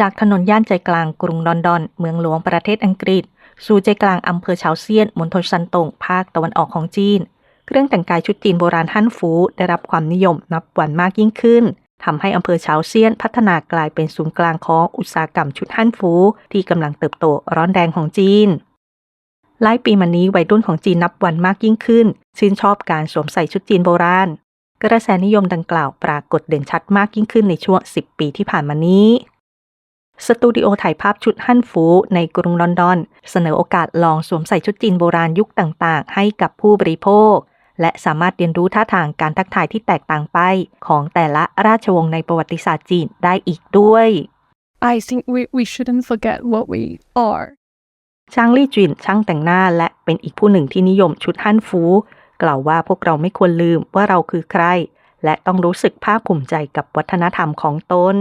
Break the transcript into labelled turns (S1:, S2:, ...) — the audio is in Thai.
S1: จากถนนย่านใจกลางกรุงลอนดอน เมืองหลวงประเทศอังกฤษ สู่ใจกลางอำเภอเฉาเซียนมณฑลซันตงภาคตะวันออกของจีน เครื่องแต่งกายชุดจีนโบราณฮั่นฟู ได้รับความนิยมนับวันมากยิ่งขึ้นทำให้อำเภอเฉาเซียนพัฒนากลายเป็นศูนย์กลางของอุตสาหกรรมชุดฮั่นฟู ที่กำลังเติบโตร้อนแรงของจีนหลายปีมานี้วัยรุ่นของจีนนับวันมากยิ่งขึ้น ชื่นชอบการสวมใส่ชุดจีนโบราณ กระแสนิยมดังกล่าวปรากฏเด่นชัดมากยิ่งขึ้นในช่วง 10 ปีที่ผ่านมานี้ สตูดิโอถ่ายภาพชุดฮั่นฟูในกรุงลอนดอน เสนอโอกาสลองสวมใส่ชุดจีนโบราณยุคต่างๆ ให้กับผู้บริโภค และสามารถเรียนรู้ท่าทางการทักทายที่แตกต่างไปของแต่ละราชวงศ์ในประวัติศาสตร์จีนได้อีกด้วย
S2: I think we, we shouldn't forget what we are.
S1: ช่างลี่จินช่างแต่งหน้าและเป็นอีกผู้หนึ่งที่นิยมชุดฮั่นฟู กล่าวว่าพวกเราไม่ควรลืมว่าเราคือใคร และต้องรู้สึกภาคภูมิใจกับวัฒนธรรมของตน